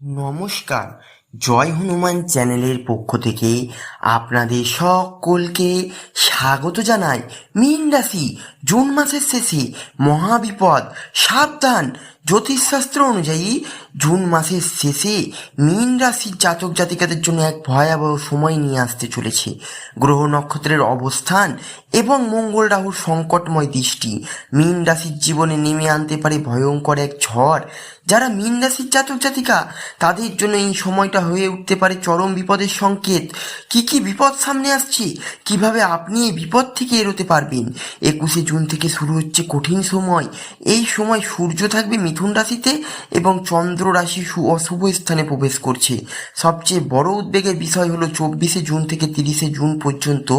নমস্কার জয় হনুমান চ্যানেলের পক্ষ থেকে আপনাদের সকলকে স্বাগত জানাই। মীন রাশি, জুন মাসের শেষে মহাবিপদ, সাবধান। জ্যোতিষশাস্ত্র অনুযায়ী জুন মাসের শেষে মীন রাশির জাতক জাতিকাদের জন্য এক ভয়াবহ সময় নিয়ে আসতে চলেছে। গ্রহ নক্ষত্রের অবস্থান এবং মঙ্গল রাহুর সংকটময় দৃষ্টি মীন রাশির জীবনে নেমে আনতে পারে ভয়ঙ্কর এক ঝড়। যারা মীন রাশির জাতক জাতিকা, তাদের জন্য এই সময়টা হয়ে উঠতে পারে চরম বিপদের সংকেত। কি কি বিপদ সামনে আসছে? কীভাবে আপনি এই বিপদ থেকে এড়োতে পারবেন? একুশে জুন থেকে শুরু হচ্ছে কঠিন সময়। এই সময় সূর্য থাকবে মিথুন রাশিতে এবং চন্দ্র রাশি অশুভ স্থানে প্রবেশ করছে। সবচেয়ে বড় উদ্বেগের বিষয় হলো চব্বিশে জুন থেকে তিরিশে জুন পর্যন্ত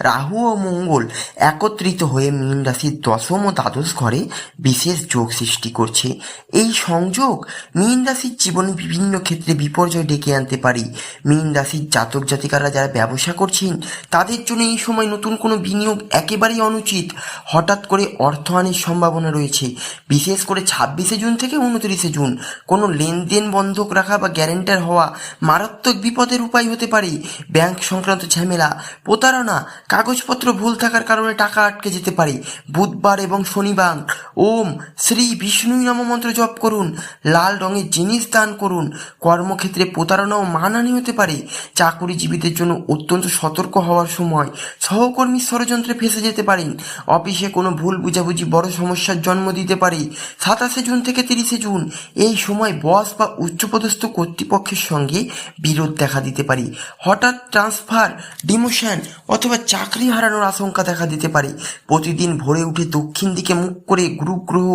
রাহু ও মঙ্গল একত্রিত হয়ে মীন রাশির দশম ও দ্বাদশ ঘরে বিশেষ যোগ সৃষ্টি করছে। এই সংযোগ মীন রাশির জীবনে বিভিন্ন ক্ষেত্রে বিপর্যয় ডেকে আনতে পারি। মীন রাশির জাতক জাতিকারা যারা ব্যবসা করছেন, তাদের জন্য এই সময় নতুন কোনো বিনিয়োগ একেবারেই অনুচিত। হঠাৎ করে অর্থ অর্থহানির সম্ভাবনা রয়েছে। বিশেষ করে ছাব্বিশে জুন থেকে উনত্রিশে জুন। কোনো লেনদেন বন্ধক রাখা বা গ্যারেন্টার হওয়া মারাত্মক বিপদের উপায় হতে পারে। ব্যাংক সংক্রান্ত ঝামেলা, প্রতারণা, কাগজপত্র ভুল থাকার কারণে টাকা আটকে যেতে পারে। বুধবার এবং শনিবার, ওম শ্রী বিষ্ণু নম মন্ত্র জপ করুন, লাল রঙের জিনিস দান করুন, কর্মক্ষেত্রে প্রতারণা ও মানহানি হতে পারে। চাকুরিজীবীদের জন্য অত্যন্ত সতর্ক হওয়ার সময় সহকর্মী ষড়যন্ত্রে ফেসে যেতে পারেন। অফিসে কোনো ভুল বুঝাবুঝি বড় সমস্যার জন্ম দিতে পারে। সাতাশে জুন থেকে তিরিশে জুন এই সময় বস বা উচ্চপদস্থ কর্তৃপক্ষের সঙ্গে বিরোধ দেখা দিতে পারে। হঠাৎ ট্রান্সফার, ডিমোশন অথবা চাকরি হারানোর আশঙ্কা দেখা দিতে পারে। প্রতিদিন ভোরে উঠে দক্ষিণ দিকে মুখ করে গুরু গ্রহ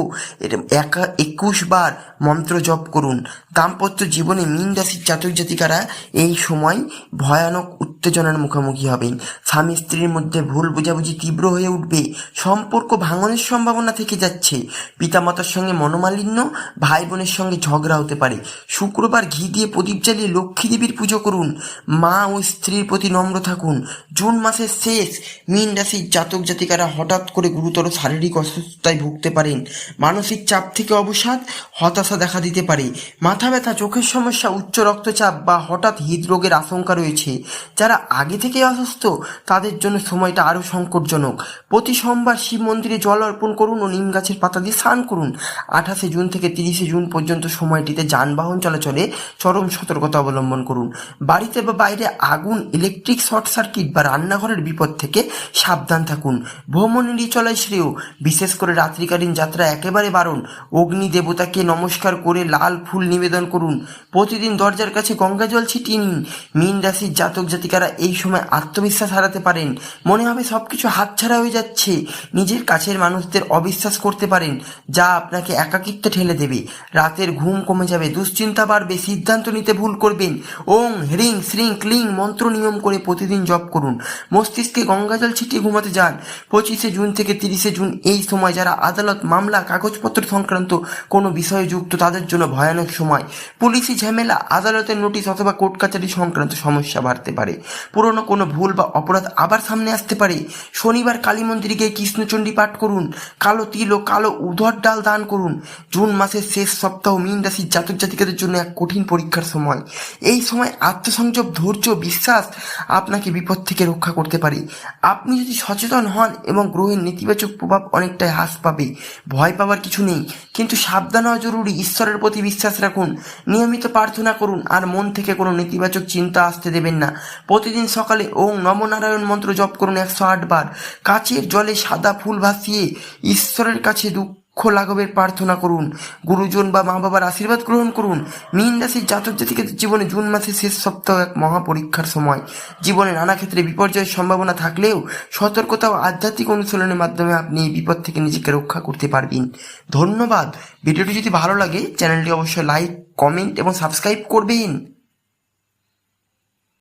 এর একা একুশ বার মন্ত্র জপ করুন। দাম্পত্য জীবনে মীন রাশির জাতক জাতিকারা এই সময় ভয়ানক উত্তেজনার মুখোমুখি হবেন। স্বামী স্ত্রীর মধ্যে ভুল বোঝাবুঝি তীব্র হয়ে উঠবে। সম্পর্ক ভাঙনের সম্ভাবনা থেকে যাচ্ছে। পিতামাতার সঙ্গে মনোমালিন্য ভাই বোনের সঙ্গে ঝগড়া হতে পারে। শুক্রবার ঘি দিয়ে প্রদীপ জ্বালিয়ে লক্ষ্মী দেবীর পুজো করুন। মা ও স্ত্রীর প্রতি নম্র থাকুন। জুন মাসের শেষ মীন রাশির জাতক জাতিকারা হঠাৎ করে গুরুতর শারীরিক অসুস্থতায় ভুগতে পারেন। মানসিক চাপ থেকে অবসাদ, হতাশা দেখা দিতে পারে। মাথা ব্যথা, চোখের সমস্যা, উচ্চ রক্তচাপ বা হঠাৎ হৃদরোগের আশঙ্কা রয়েছে। যারা আগে থেকে অসুস্থ, তাদের জন্য সময়টা আরও সংকটজনক। প্রতি সোমবার শিব মন্দিরে জল অর্পণ করুন ও নিম গাছের পাতা দিয়ে স্নান করুন। আঠাশে জুন থেকে তিরিশে জুন পর্যন্ত সময়টিতে যানবাহন চলাচলে চরম সতর্কতা অবলম্বন করুন। বাড়িতে বা বাইরে আগুন, ইলেকট্রিক শর্ট সার্কিট বা রান্নাঘরের বিপদ থেকে সাবধান থাকুন। ভ্রমণ এড়িয়ে চলাই শ্রেয়। বিশেষ করে রাত্রিকালীন যাত্রা একেবারে বারণ। অগ্নি দেবতাকে নমস্কার করে লাল ফুল নিবেদন করুন। প্রতিদিন দরজার কাছে গঙ্গা জল ছিটিয়ে নিন। মীন রাশির জাতক জাতিকারা এই সময় আত্মবিশ্বাস হারাতে পারেন। মনে হবে সবকিছু হাতছাড়া হয়ে যাচ্ছে। নিজের কাছের মানুষদের অবিশ্বাস করতে পারেন, যা আপনাকে একাকিত্বে ঠেলে দেবে। রাতের ঘুম কমে যাবে, দুশ্চিন্তা বাড়বে, সিদ্ধান্ত নিতে ভুল করবেন। ওং হ্রিং, শ্রিং, ক্লিং মন্ত্র নিয়ম করে প্রতিদিন জপ করুন। মস্তিষ্কে গঙ্গা জল ছিটিয়ে ঘুমাতে যান। পঁচিশে জুন থেকে তিরিশে জুন এই সময় যারা আদালত, মামলা, কাগজপত্র সংক্রান্ত কোনো বিষয়ে যুক্ত তাদের জন্য ভয়ানক সময়। পুলিশি ঝামেলা, আদালতের নোটিশ অথবা কোর্ট কাচারি সংক্রান্ত সমস্যা বাড়তে পারে। পুরনো কোনো ভুল বা অপরাধ আবার সামনে আসতে পারে। শনিবার কালী মন্দিরে গিয়ে কৃষ্ণচণ্ডী পাঠ করুন, কালো তিল ও কালো উধর ডাল দান করুন। জুন মাসের শেষ সপ্তাহ মীন রাশির জাতক জাতিকাদের জন্য এক কঠিন পরীক্ষার সময়। এই সময় আত্মসংযম, ধৈর্য, বিশ্বাস আপনাকে বিপদ থেকে রক্ষা করতে পারে। আপনি যদি সচেতন হন এবং গ্রহের নেতিবাচক প্রভাব অনেকটাই হ্রাস পাবে। ভয় পাওয়ার কিছু নেই, কিন্তু সাবধান হওয়া জরুরি। ঈশ্বরের প্রতি বিশ্বাস রাখুন, নিয়মিত প্রার্থনা করুন, আর মন থেকে কোনো নেতিবাচক চিন্তা আসতে দেবেন না। প্রতিদিন সকালে ওং নমনারায়ণ মন্ত্র জপ করুন একশো আট বার। কাচের জলে সাদা ফুল ভাসিয়ে ঈশ্বরের কাছে দুঃখ লাঘবের প্রার্থনা করুন। গুরুজন বা মা বাবার আশীর্বাদ গ্রহণ করুন। মীন রাশির জাতক জাতিকাদের জীবনে জুন মাসের শেষ সপ্তাহ এক মহাপরীক্ষার সময়। জীবনে নানা ক্ষেত্রে বিপর্যয়ের সম্ভাবনা থাকলেও সতর্কতা ও আধ্যাত্মিক অনুশীলনের মাধ্যমে আপনি এই বিপদ থেকে নিজেকে রক্ষা করতে পারবেন। ধন্যবাদ। ভিডিওটি যদি ভালো লাগে, চ্যানেলটি অবশ্যই লাইক, কমেন্ট এবং সাবস্ক্রাইব করবেন।